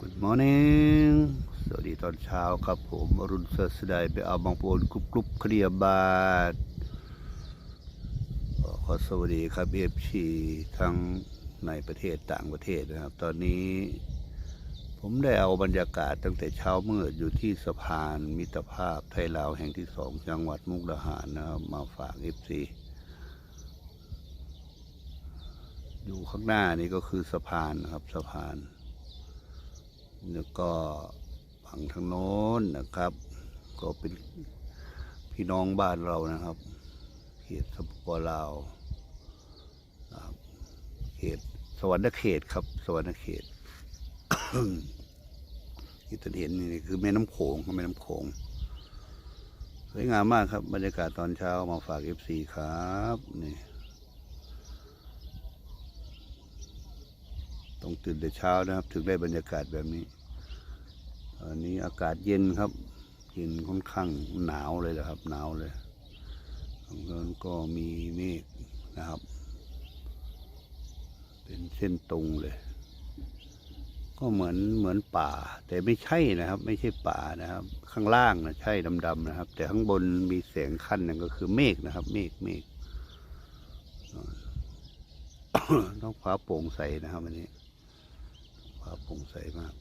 Good morning สวัสดีตอนเช้าครับผมอรุณเสดายไปเอาบางปนกรุบกรุบเคลียบาทขอสวัสดีครับเอฟชีทั้งในประเทศต่างประเทศนะครับ ตอนนี้ ผมได้เอาบรรยากาศตั้งแต่เช้ามืดอยู่ที่สะพานมิตรภาพไทยลาวแห่งที่สองจังหวัดมุกดาหารนะครับ มาฝากเอฟซีอยู่ข้างหน้านี่ก็คือสะพานนะครับสะพาน แล้วก็ฝั่งทางโน้นนะครับ ก็เป็นพี่น้องบ้านเรานะครับเขตสปปลาวนะเขตสวรรณเขตครับ สวรรณเขตที่ท่านเห็นนี่คือแม่น้ำโขงครับแม่น้ำโขงสวยงามมากครับ บรรยากาศตอนเช้ามาฝากเอฟซีครับนี่ต้องตื่นแต่เช้านะครับ ถึงได้บรรยากาศแบบนี้ อันนี้อากาศเย็นครับ เย็นค่อนข้างหนาวเลยนะครับ หนาวเลยตรงนั้นก็มีเมฆนะครับ เป็นเส้นตรงเลย ก็เหมือนเหมือนป่า แต่ไม่ใช่นะครับ ไม่ใช่ป่านะครับ ข้างล่างนะใช่ดำๆนะครับ แต่ข้างบนมีแสงขั้นนั่นก็คือเมฆนะครับ เมฆเมฆต้องฟ้าโปร่งใสนะครับวันนี้ฟ้าโปร่งใสมาก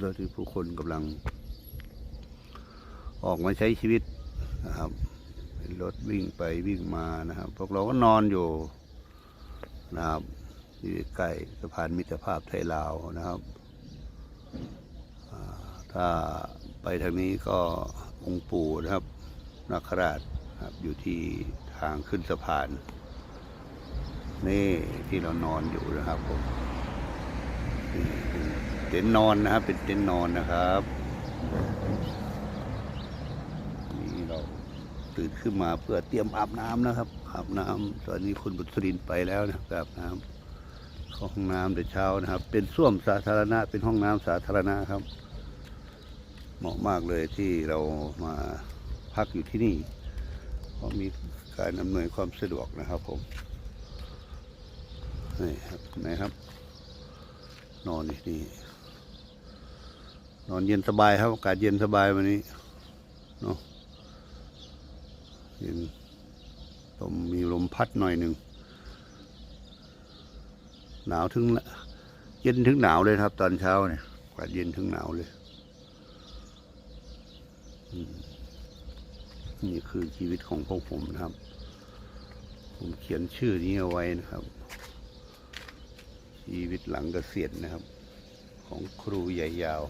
แล้วที่ผู้คนกำลัง ออกมาใช้ชีวิตนะครับเป็นรถวิ่งไปวิ่งมานะครับ พวกเราก็นอนอยู่นะครับอยู่ใกล้สะพานมิตรภาพไทยลาวนะครับถ้าไปทางนี้ก็องค์ปู่นะครับนาคราชครับอยู่ที่ทางขึ้นสะพาน นี่ที่เรานอนอยู่นะครับผมนี่เป็น เต็นท์นอนนะครับ เป็นเต็นท์นอนนะครับ นี่เราตื่นขึ้นมาเพื่อเตรียมอาบน้ำนะครับ อาบน้ำตอนนี้คุณบุตรินไปแล้วนะครับอาบน้ำเข้าห้องน้ำแต่เช้านะครับ เป็นส้วมสาธารณะ เป็นห้องน้ำสาธารณะครับ เหมาะมากเลยที่เรามาพักอยู่ที่นี่ เพราะมีการอำนวยความสะดวกนะครับผมนี่ครับนะครับ นอนที่นี่ นอนเย็นสบายครับอากาศเย็นสบายวันนี้เนาะเย็นลมมีลมพัดหน่อยหนึ่งหนาวถึงเย็นถึงหนาวเลยครับ ตอนเช้าเนี่ยอากาศเย็นถึงหนาวเลยนี่คือชีวิตของพวกผมนะครับ ผมเขียนชื่อนี้เอาไว้นะครับ ชีวิตหลังเกษียณนะครับ ของครูใหญ่ยาว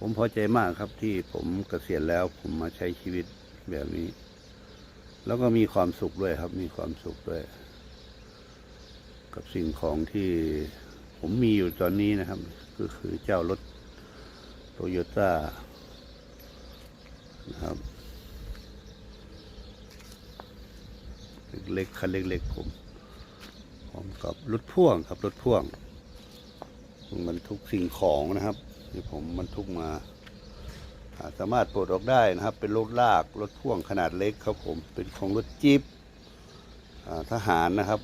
ผมพอใจมากครับที่ผมเกษียณแล้วผมมาใช้ชีวิตแบบนี้ แล้วก็มีความสุขด้วยครับ มีความสุขด้วย กับสิ่งของที่ผมมีอยู่ตอนนี้นะครับ ก็คือเจ้ารถโตโยต้านะครับเล็กๆคันเล็กๆผมพร้อมกับรถพ่วงครับรถพ่วงบรรทุกสิ่งของนะครับ ที่ผมบรรทุกมาสามารถปลดออกได้นะครับ เป็นรถลากรถพ่วงขนาดเล็กครับผมเป็นของรถจี๊ปอ่าทหารนะครับ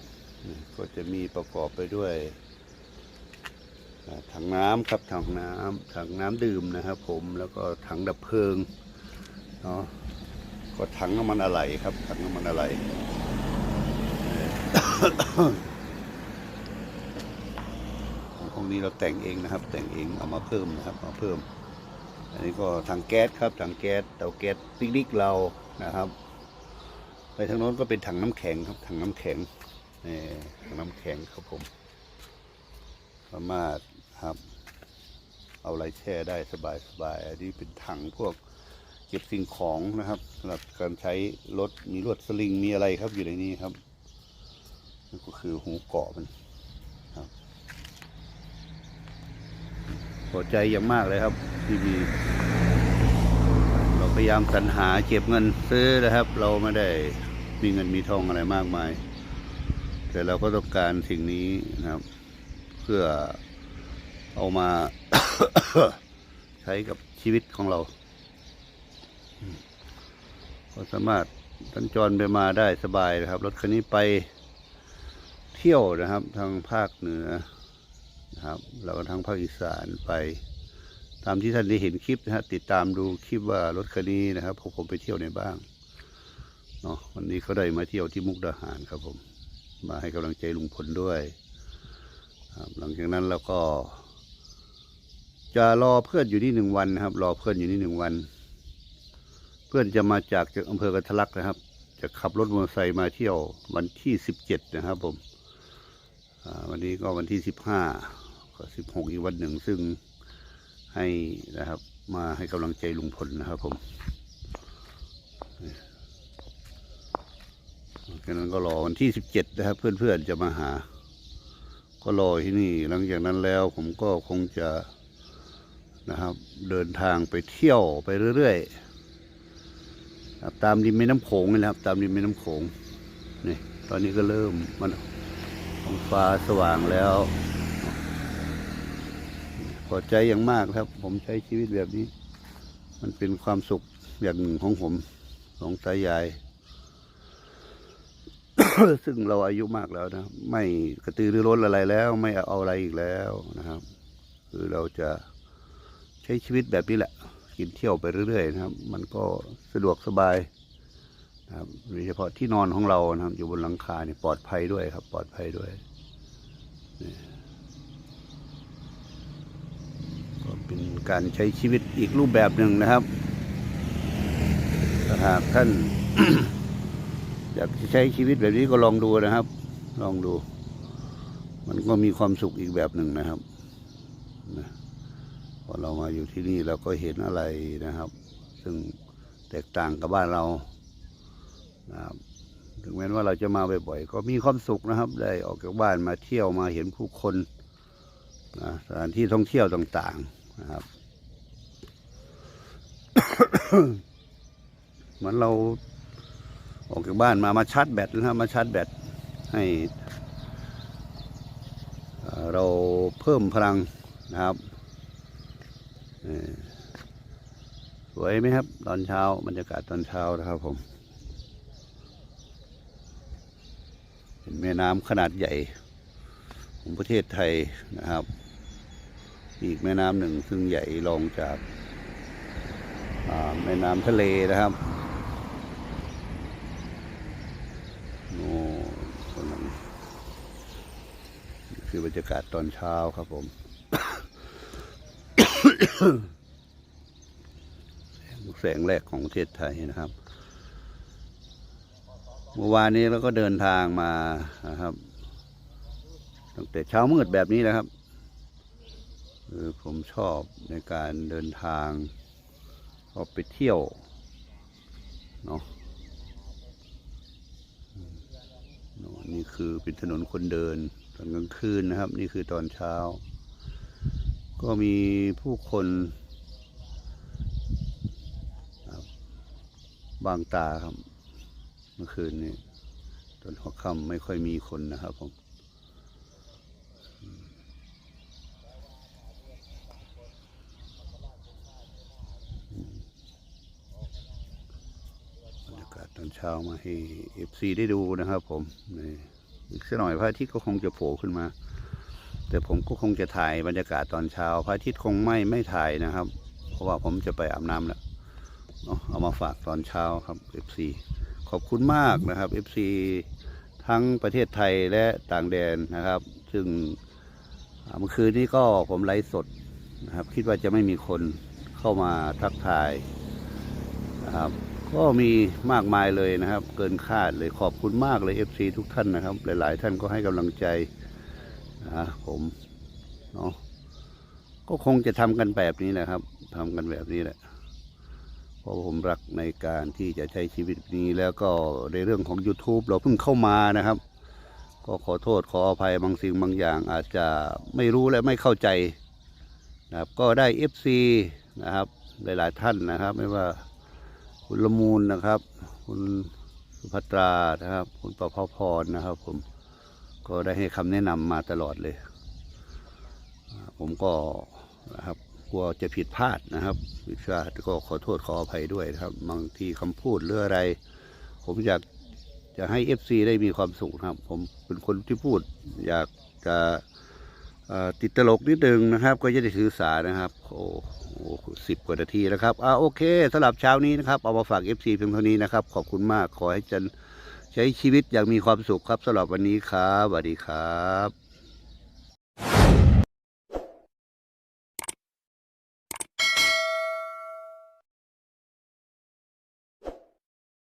ก็จะมีประกอบไปด้วยถังน้ำครับถังน้ำถังน้ำดื่มนะครับ ผมแล้วก็ถังดับเพลิงเนาะก็ถังน้ำมันอะไหล่ครับถังน้ำมันอะไหล่พ วกนี้เราแต่งเองนะครับ แต่งเองเอามาเพิ่มนะครับมาเพิ่ม อันนี้ก็ถังแก๊สครับถังแก๊สเตาแก๊สปิกนิกเรานะครับ ไปทางโน้นก็เป็นถังน้ำแข็งครับถังน้ำแข็งนี่ถังน้ำแข็งครับผมสามารถครับเอาอะไรแช่ได้สบายสบายอันนี้เป็นถังพวกเก็บสิ่งของนะครับสำหรับการใช้รถมีลวดสลิงมีอะไรครับอยู่ในนี้ครับนี่ก็คือหูเกาะมัน พอใจอย่างมากเลยครับที่มีเราพยายามสรรหาเก็บเงินซื้อนะครับ เราไม่ได้มีเงินมีทองอะไรมากมาย แต่เราก็ต้องการสิ่งนี้นะครับ เพื่อเอามาใช้กับชีวิตของเราอืมก็สามารถสัญจรไปมาได้สบายนะครับ รถคันนี้ไปเที่ยวนะครับ ทางภาคเหนือ นะครับแล้วก็ทางภาคอีสานไป ตามที่ท่านได้เห็นคลิปนะฮะติดตามดูคลิปว่ารถคันนี้นะครับผมผมไปเที่ยวในบ้างเนาะวันนี้ก็ได้มาเที่ยวที่มุกดาหารครับผม มาให้กำลังใจลุงพลด้วยครับหลังจากนั้นเราก็ จะรอเพื่อนอยู่นี่หนึ่งวันนะครับ รอเพื่อนอยู่นี่หนึ่งวัน เพื่อนจะมาจากจากอำเภอกันทลักนะครับ จะขับรถมอเตอร์ไซค์มาเที่ยววันที่สิบเจ็ดนะครับผมวันนี้ก็วันที่สิบห้า สิบหกอีกวันหนึ่งซึ่งให้นะครับ มาให้กำลังใจลุงพลนะครับผมแค่นั้นก็รอวันที่สิบเจ็ดนะครับ เพื่อนๆจะมาหา ก็รอที่นี่ หลังจากนั้นแล้วผมก็คงจะนะครับ เดินทางไปเที่ยวไปเรื่อยๆตามริมแม่น้ำโขงนะครับ ตามริมแม่น้ำโขงนี่ตอนนี้ก็เริ่มมันท้องฟ้าสว่างแล้ว อใจอย่างมากครับ ผมใช้ชีวิตแบบนี้ มันเป็นความสุขอย่างหนึ่งของผมของตายาย ซึ่งเราอายุมากแล้วนะ ไม่กระตือรือร้นอะไรแล้ว ไม่เอาอะไรอีกแล้วนะครับ คือเราจะใช้ชีวิตแบบนี้แหละ กินเที่ยวไปเรื่อยๆนะครับ มันก็สะดวกสบายนะครับโดยเฉพาะที่นอนของเรานะครับ อยู่บนหลังคาเนี่ยปลอดภัยด้วยครับ ปลอดภัยด้วยนี่ เป็นการใช้ชีวิตอีกรูปแบบหนึ่งนะครับถ้าหากท่าน อยากจะใช้ชีวิตแบบนี้ก็ลองดูนะครับ ลองดู มันก็มีความสุขอีกแบบหนึ่งนะครับนะพอเรามาอยู่ที่นี่เราก็เห็นอะไรนะครับ ซึ่งแตกต่างกับบ้านเรานะครับถึงแม้ว่าเราจะมาบ่อยๆก็มีความสุขนะครับ ได้ออกจากบ้านมาเที่ยวมาเห็นผู้คนนะสถานที่ท่องเที่ยวต่างๆ นะครับ เหมือนเราออกจากบ้านมามาชาร์จแบตนะครับมาชาร์จแบตให้ เราเพิ่มพลังนะครับสวยไหมครับ ตอนเช้าบรรยากาศตอนเช้านะครับผมเห็นแม่น้ำขนาดใหญ่ของประเทศไทยนะครับ อีกแม่น้ำหนึ่งซึ่งใหญ่รองจากาแม่น้ำทะเลนะครับโอ้กำลังนี่คือบรรยากาศตอนเช้าครับผมแสงแรกของประเทศไทยนะครับ เมื่อวานนี้เราก็เดินทางมานะครับตั้งแต่เช้ามืดแบบนี้นะครับ คือผมชอบในการเดินทางออกไปเที่ยวเนาะนี่คือเป็นถนนคนเดินตอนกลางคืนนะครับ นี่คือตอนเช้า ก็มีผู้คนบบางตาครับ เมื่อคืนนี้ตอนหัวค่ำไม่ค่อยมีคนนะครับผมบรรยากาศ ตอนเช้ามาให้เอฟซีได้ดูนะครับ ผมนี่อีกสักหน่อยพระอาทิตย์ก็คงจะโผล่ขึ้นมา แต่ผมก็คงจะถ่ายบรรยากาศตอนเช้า พระอาทิตย์คงไม่ไม่ถ่ายนะครับ เพราะว่าผมจะไปอาบน้ำแล้วเอามาฝากตอนเช้าครับ FC ขอบคุณมากนะครับ FC ทั้งประเทศไทยและต่างแดนนะครับ ซึ่งเมื่อคืนนี้ก็ผมไลฟ์สดนะครับ คิดว่าจะไม่มีคนเข้ามาทักทายนะครับ ก็มีมากมายเลยนะครับ เกินคาดเลยขอบคุณมากเลย FC ทุกท่านนะครับ หลาย ๆ ท่านก็ให้กำลังใจนะผมเนาะก็คงจะทำกันแบบนี้แหละครับทำกันแบบนี้แหละเพราะผมรักในการที่จะใช้ชีวิตนี้แล้วก็ในเรื่องของ YouTube เราเพิ่งเข้ามานะครับ ก็ขอโทษขออภัยบางสิ่งบางอย่าง อาจจะไม่รู้และไม่เข้าใจนะครับ ก็ได้ FC นะครับ หลาย ๆ ท่านนะครับ ไม่ว่า คุณละมูลนะครับ คุณสุภัตรานะครับ คุณประภพรนะครับ ผมก็ได้ให้คำแนะนำมาตลอดเลย ผมก็นะครับกลัวจะผิดพลาดนะครับผิดพลาดก็ขอโทษขออภัยด้วยนะครับ บางทีคำพูดหรืออะไร ผมอยากจะให้เอฟซีได้มีความสุขครับ ผมเป็นคนที่พูด อยากจะติดตลกนิดนึงนะครับ ก็จะได้ถือสานะครับ โอ้ สิบกว่านาทีแล้วครับอ่าโอเคสำหรับเช้านี้นะครับเอามาฝากเอฟซีเพียงเท่านี้นะครับ ขอบคุณมากขอให้จันใช้ชีวิตอย่างมีความสุขครับสำหรับวันนี้ครับสวัสดีครับ